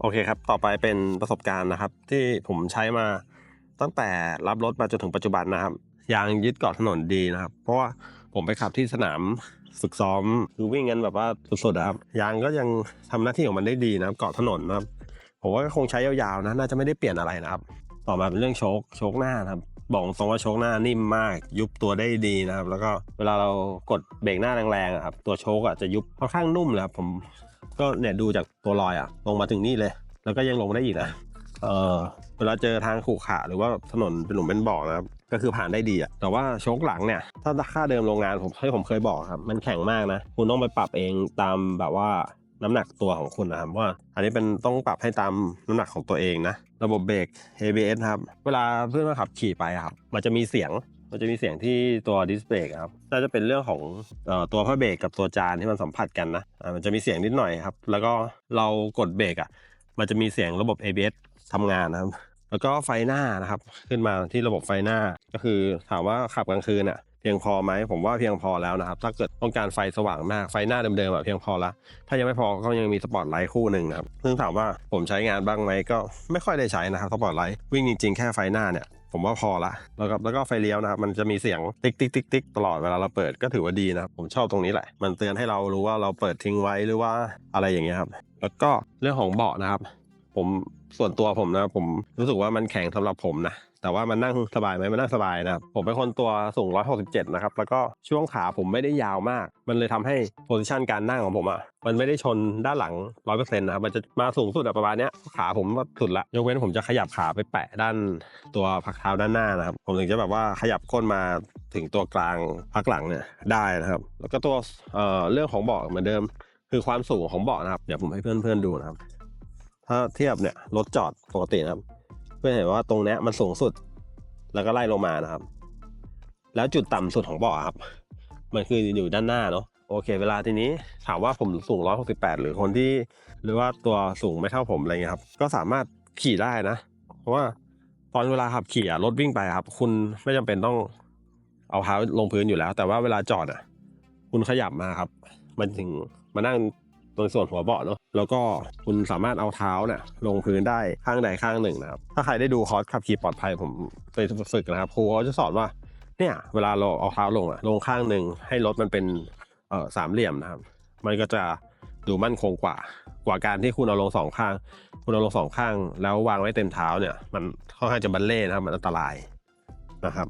โอเคครับ ต่อไปเป็นประสบการณ์นะครับ ที่ผมใช้มาตั้งแต่รับรถมาจนถึงปัจจุบันนะครับ ยางยึดเกาะถนนดีนะครับ เพราะว่าผมไปขับที่สนามฝึกซ้อมคือวิ่งกันแบบว่าสุดๆนะครับ ยางก็ยังทำหน้าที่ของมันได้ดีนะครับ เกาะถนนนะครับ ผมว่าก็คงใช้ยาวๆนะ น่าจะไม่ได้เปลี่ยนอะไรนะครับ ต่อมาเป็นเรื่องโชคโชคหน้านะครับ บอกตรงว่าโชคหน้านิ่มมาก ยุบตัวได้ดีนะครับ แล้วก็เวลาเรากดเบรกหน้าแรงๆอะครับ ตัวโชคอะจะยุบค่อนข้างนุ่มเลยครับผม ก็เนี่ยดูจากตัวรอยอะลงมาถึงนี่เลย แล้วก็ยังลงได้อีกนะเออเวลาเจอทางขรุขระหรือว่าถนนเป็นหลุมเป็นบ่อนะครับก็คือผ่านได้ดีอะแต่ว่าโชคหลังเนี่ยถ้าค่าเดิมโรงงานผมให้ผมเคยบอกครับ มันแข็งมากนะ คุณต้องไปปรับเองตามแบบว่าน้ำหนักตัวของคุณนะครับว่า อันนี้เป็นต้องปรับให้ตามน้ำหนักของตัวเองนะ ระบบเบรก ABS ครับ เวลาเพื่อนมาขับขี่ไปครับ มันจะมีเสียง มันจะมีเสียงที่ตัวดิสเบรกครับน่าจะเป็นเรื่องของออตัวพระเบรกกับตัวจานที่มันสัมผัสกันนะอ่ามันจะมีเสียงนิดหน่อยครับ แล้วก็เรากดเบรกอะ มันจะมีเสียงระบบ ABS ทำงานนะครับ แล้วก็ไฟหน้านะครับ ขึ้นมาที่ระบบไฟหน้า ก็คือถามว่าขับกลางคืนอะเพียงพอไหมผมว่าเพียงพอแล้วนะครับ ถ้าเกิดต้องการไฟสว่างมากไฟหน้าเดิมๆอะเพียงพอละถ้ายังไม่พอก็ยังมีสปอตไลท์คู่หนึ่งนะครับซึ่งถามว่าผมใช้งานบ้างไหมก็ไม่ค่อยได้ใช้นะครับสปอตไลท์วิ่งจริงๆแค่ไฟหน้าเนี่ย ผมว่าพอละแล้วก็แล้วก็ไฟเลี้ยวนะครับมันจะมีเสียงติ๊กติ๊กติ๊กติ๊กตลอดเวลาเราเปิดก็ถือว่าดีนะครับผมชอบตรงนี้แหละ มันเตือนให้เรารู้ว่าเราเปิดทิ้งไว้หรือว่าอะไรอย่างเงี้ยครับแล้วก็เรื่องของเบาะนะครับ ผมส่วนตัวผมนะ ผมรู้สึกว่ามันแข็งสำหรับผมนะแต่ว่ามันนั่งสบายไหมมันนั่งสบายนะผมเป็นคนตัวสูง 167 นะครับ แล้วก็ช่วงขาผมไม่ได้ยาวมาก มันเลยทำให้โพซิชันการนั่งของผมอะ่ะ มันไม่ได้ชนด้านหลัง 100%นะครับ มันจะมาสูงสุดประมาณเนี้ย ขาผมสุดละ ยกเว้นผมจะขยับขาไปแปะด้านตัวพักเท้าด้านหน้านะครับ ผมถึงจะแบบว่าขยับก้นมาถึงตัวกลางพักหลังเนี่ยได้นะครับ แล้วก็ตัวเอ่อเรื่องของเบาะเหมือนเดิม คือความสูงของเบาะนะครับ เดี๋ยวผมให้เพื่อนๆดูนะครับ ถ้าเทียบเนี่ยรถจอดปกตินะครับ เพื่อเห็นว่าตรงนี้มันสูงสุด แล้วก็ไล่ลงมานะครับ แล้วจุดต่ำสุดของบาะครับ มันคืออยู่ด้านหน้าเนาะโอเค เวลาทีนี้ถามว่าผมสูง 168 หรือคนที่หรือว่าตัวสูงไม่เท่าผมอะไรเงี้ยครับ ก็สามารถขี่ได้นะ เพราะว่าตอนเวลาขับขี่อะรถวิ่งไปครับ คุณไม่จำเป็นต้องเอาเท้าลงพื้นอยู่แล้ว แต่ว่าเวลาจอดอะคุณขยับมาครับ มันถึงมานั่ง ตรงส่วนหัวเบาะเนาะแล้วก็คุณสามารถเอาเท้าเนี่ยลงพื้นได้ข้างใดข้างหนึ่งนะครับถ้าใครได้ดูคอร์สขับขี่ปลอดภัยผมไปฝึกนะครับครูเขาจะสอนว่าเนี่ยเวลาเราเอาเท้าลงอะลงข้างหนึ่งให้รถมันเป็นเอ่อสามเหลี่ยมนะครับ มันก็จะดูมั่นคงกว่ากว่าการที่คุณเอาลงสองข้าง คุณเอาลงสองข้าง แล้ววางไว้เต็มเท้าเนี่ย มันค่อนข้างจะบันเล่นะครับมันอันตรายนะครับ